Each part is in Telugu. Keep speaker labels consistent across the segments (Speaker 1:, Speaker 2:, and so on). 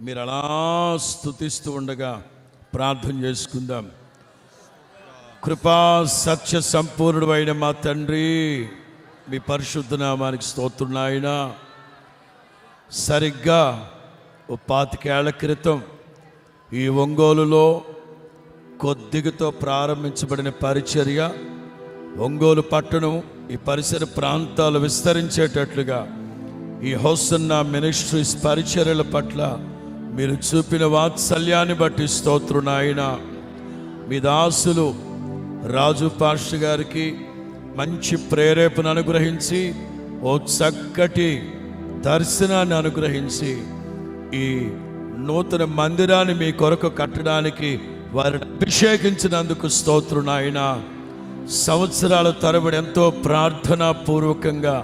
Speaker 1: మీరు అలా స్థుతిస్తూ ఉండగా ప్రార్థన చేసుకుందాం. కృపా సత్య సంపూర్ణుడు అయిన మా తండ్రి మీ పరిశుద్ధ నామానికి స్తోత్రునాయన సరిగ్గా ఓ పాతికేళ్ళ క్రితం ఈ ఒంగోలులో కొద్దిగతో ప్రారంభించబడిన పరిచర్య ఒంగోలు పట్టణం ఈ పరిసర ప్రాంతాలు విస్తరించేటట్లుగా ఈ హోసన్న మినిస్ట్రీస్ పరిచర్యల పట్ల మీరు చూపిన వాత్సల్యాన్ని బట్టి స్తోత్రునాయన మీ దాసులు రాజు పాష గారికి మంచి ప్రేరేపణ అనుగ్రహించి ఓ చక్కటి దర్శనాన్ని అనుగ్రహించి ఈ నూతన మందిరాన్ని మీ కొరకు కట్టడానికి వారిని అభిషేకించినందుకు స్తోత్రు నాయన. సంవత్సరాల తరబడి ఎంతో ప్రార్థనాపూర్వకంగా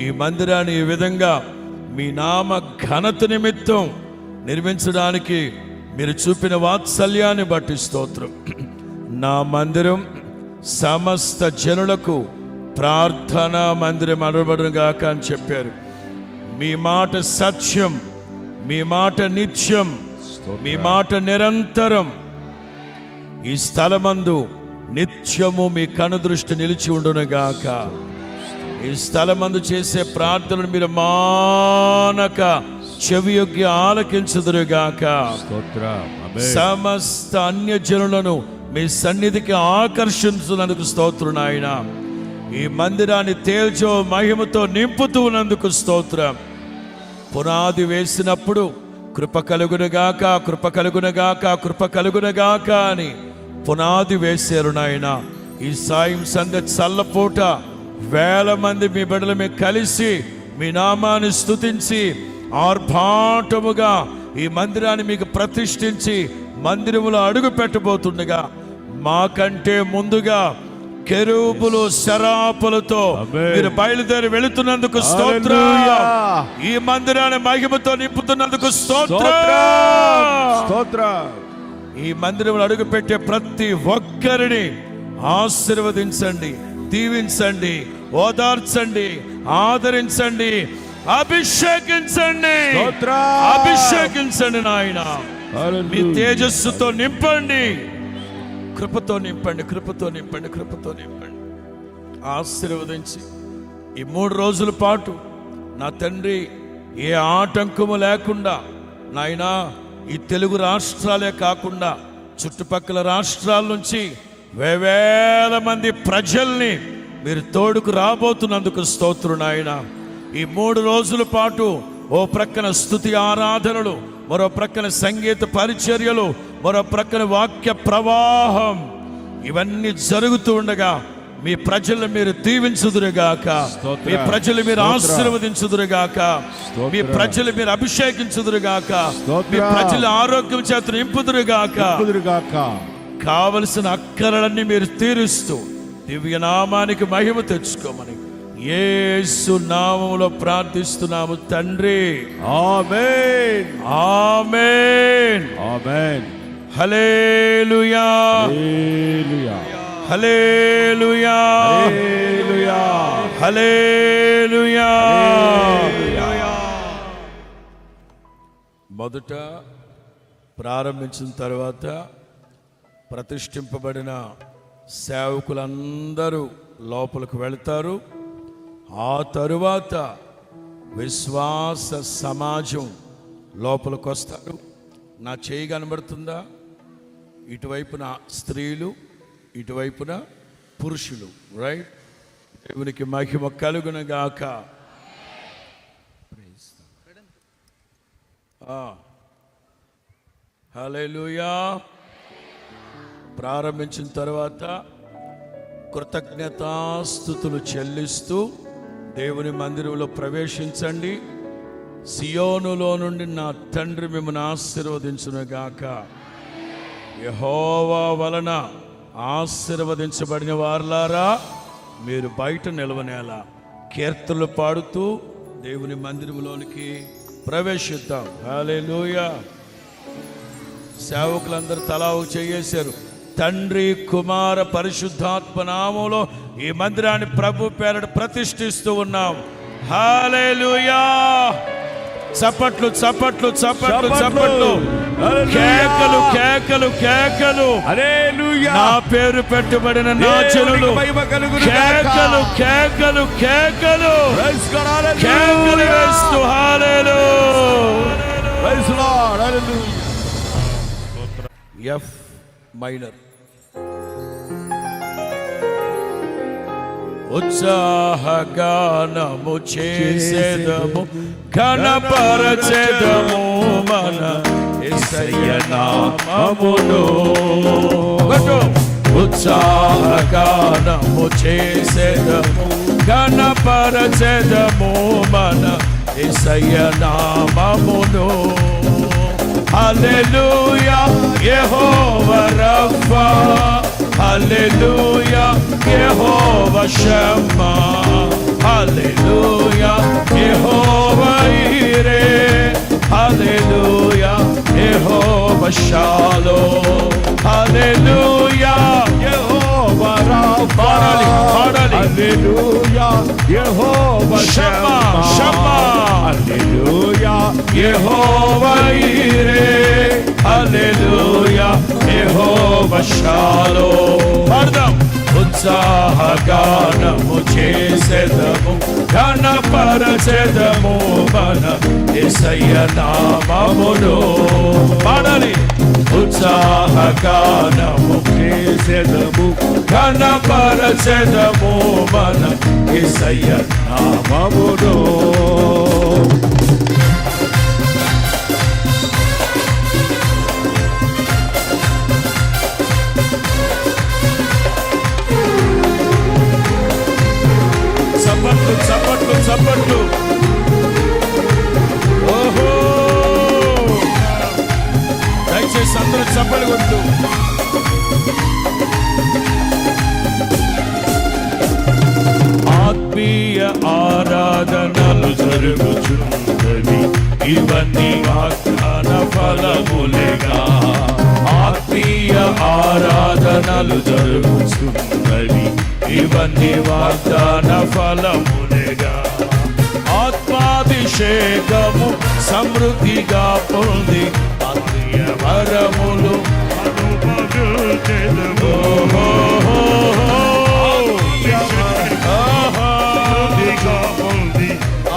Speaker 1: ఈ మందిరాన్ని ఈ విధంగా మీ నామ ఘనత నిమిత్తం నిర్మించడానికి మీరు చూపిన వాత్సల్యాన్ని బట్టి స్తోత్రం. నా మందిరం సమస్త జనులకు ప్రార్థనా మందిరం అనబడును గాక అని చెప్పారు. మీ మాట సత్యం మీ మాట నిత్యం మీ మాట నిరంతరం. ఈ స్థలమందు నిత్యము మీ కనుదృష్టి నిలిచి ఉండును గాక. ఈ స్థలమందు చేసే ప్రార్థనలు మీరు మానక చెవి యొగ్గి ఆలకించుదురుగాక సమస్త అన్య జనులను మీ సన్నిధికి ఆకర్షించున్నందుకు స్తోత్రం నాయన. ఈ మందిరాన్ని తేల్చో మహిమతో నింపుతూ ఉన్నందుకు స్తోత్రం. పునాది వేసినప్పుడు కృప కలుగునుగాక కృప కలుగునుగాక కృప కలుగునుగాక అని పునాది వేశారు నాయన. ఈ సాయం సంద చల్లపూట వేల మంది మీ బిడ్డలు కలిసి మీ నామాన్ని స్తుతించి ఆర్భాటముగా ఈ మందిరాన్ని మీకు ప్రతిష్ఠించి మందిరములో అడుగు పెట్టబోతుండగా మాకంటే ముందుగా కెరూబులు శరాపులతో. మీరు బయలుదేరి వెళుతున్నందుకు స్తోత్రం. ఈ మందిరాన్ని మహిమతో నింపుతున్నందుకు స్తోత్రం.
Speaker 2: స్తోత్రం స్తోత్రం.
Speaker 1: ఈ మందిరంలో అడుగు పెట్టే ప్రతి ఒక్కరిని ఆశీర్వదించండి దీవించండి ఓదార్చండి ఆదరించండి. అభిషేకించండి. అభిషేకించండి నాయన. మీ. తేజస్సుతో నింపండి. కృపతో నింపండి కృపతో నింపండి కృపతో నింపండి. ఆశీర్వదించి ఈ మూడు రోజుల పాటు నా తండ్రి ఏ ఆటంకము లేకుండా నాయనా ఈ తెలుగు రాష్ట్రాలే కాకుండా చుట్టుపక్కల రాష్ట్రాల నుంచి వేవేల మంది ప్రజల్ని మీరు తోడుకు రాబోతున్నందుకు స్తోత్రు నాయన. ఈ మూడు రోజుల పాటు ఓ ప్రక్కన స్థుతి ఆరాధనలు మరో ప్రక్కన సంగీత పరిచర్యలు మరో ప్రక్కన వాక్య ప్రవాహం ఇవన్నీ జరుగుతూ ఉండగా మీ ప్రజలు మీరు దీవించుదురుగాక. మీ ప్రజలు మీరు. ఆశీర్వదించుదురుగాక. మీ ప్రజలు మీరు అభిషేకించుదురుగాక. మీ ప్రజల ఆరోగ్యం చేత నింపుదురుగాక కావలసిన అక్కరలన్నీ మీరు తీరుస్తూ దివ్యనామానికి మహిమ తెచ్చుకోమని యేసు నామములో ప్రార్థిస్తున్నాము తండ్రి.
Speaker 2: ఆమేన్.
Speaker 1: ఆమేన్.
Speaker 2: ఆమేన్.
Speaker 1: హల్లెలూయా.
Speaker 2: హల్లెలూయా.
Speaker 1: హల్లెలూయా.
Speaker 2: హల్లెలూయా.
Speaker 1: హల్లెలూయా. మొదట ప్రారంభించిన తర్వాత ప్రతిష్ఠింపబడిన సేవకులందరూ లోపలికి వెళ్తారు. ఆ తరువాత విశ్వాస సమాజం లోపలికి వస్తారు నా చేయి కనబడుతుందా? ఇటువైపున స్త్రీలు ఇటువైపున పురుషులు రైట్ దేవునికి మహిమ కలుగునగాక హలేలుయా ప్రారంభించిన తర్వాత కృతజ్ఞతాస్థుతులు చెల్లిస్తూ దేవుని మందిరంలో ప్రవేశించండి. సియోనులో నుండి నా తండ్రి మిమ్మల్ని ఆశీర్వదించునుగాక. యహోవా వలన ఆశీర్వదించబడిన వారులారా మీరు బయట నిలవనేలా కీర్తనలు పాడుతూ దేవుని మందిరంలోనికి ప్రవేశిద్దాం. హల్లెలూయా. సేవకులందరూ తలా చేయేశారు. తండ్రి కుమార పరిశుద్ధాత్మ నామంలో ఈ మందిరాన్ని ప్రభు పేరట ప్రతిష్ఠిస్తూ ఉన్నాం హాలేలుయా చప్పట్లు చప్పట్లు చప్పట్లు
Speaker 2: చప్పట్లు.
Speaker 1: కేకలు కేకలు కేకలు. నా పేరు పెట్టుబడిన నా
Speaker 2: గాక.
Speaker 1: కేకలు కేకలు కేకలు. కేకలు వేస్తూ హాలేలు. ఎఫ్ మైనర్ ఉత్సాహగానము చేసేదము ఘనపరచెదము మన యేసయ్య నామమును కొట్టు. ఉత్సాహగానము చేసేదము ఘనపరచెదము మన యేసయ్య నామమును హల్లెలూయా యెహోవా రఫా హల్లెలూయా యెహోవా షమ్మా హల్లెలూయా యెహోవా ఈరే హల్లెలూయా యెహోవా షాలో హల్లెలూయా
Speaker 2: యెహోవా రాఫా.
Speaker 1: పాడాలి, పాడాలి.
Speaker 2: హల్లెలూయా. యెహోవా
Speaker 1: షమ్మా,
Speaker 2: షమ్మా.
Speaker 1: యెహోవా షాలో పాడదాం ఉత్సాహగానము చేసేదము ఘనపరచెదము మన ఎసయ్య నామమును పాడాలి. ఉత్సాహగానము
Speaker 2: చేసెదము
Speaker 1: ఘనపరచెదము మన ఎసయ్య
Speaker 2: నామమును.
Speaker 1: దయచేసి అందరూ చప్పలు కొట్టు ఆత్మీయ ఆరాధనలు జరుగుచున్నవి ఇవన్నీ వాగ్దాన ఫలములేగా. ఆత్మీయ ఆరాధనలు జరుగుచున్నవి ఇవన్నీ వాగ్దాన ఫలములేగా. ఆత్మాభిషేకము సమృద్ధిగా పొంది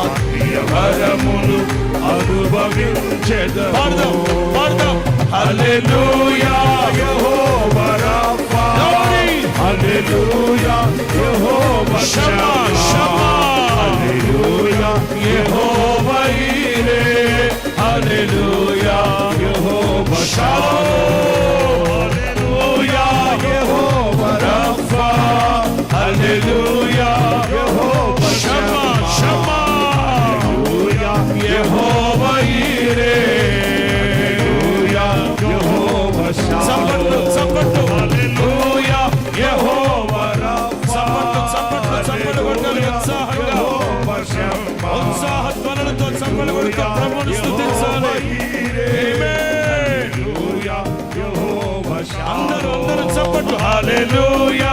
Speaker 1: ఆత్మీయ వరములు వరములు అనుభవించెదము హల్లెలూయా ఆమేన్.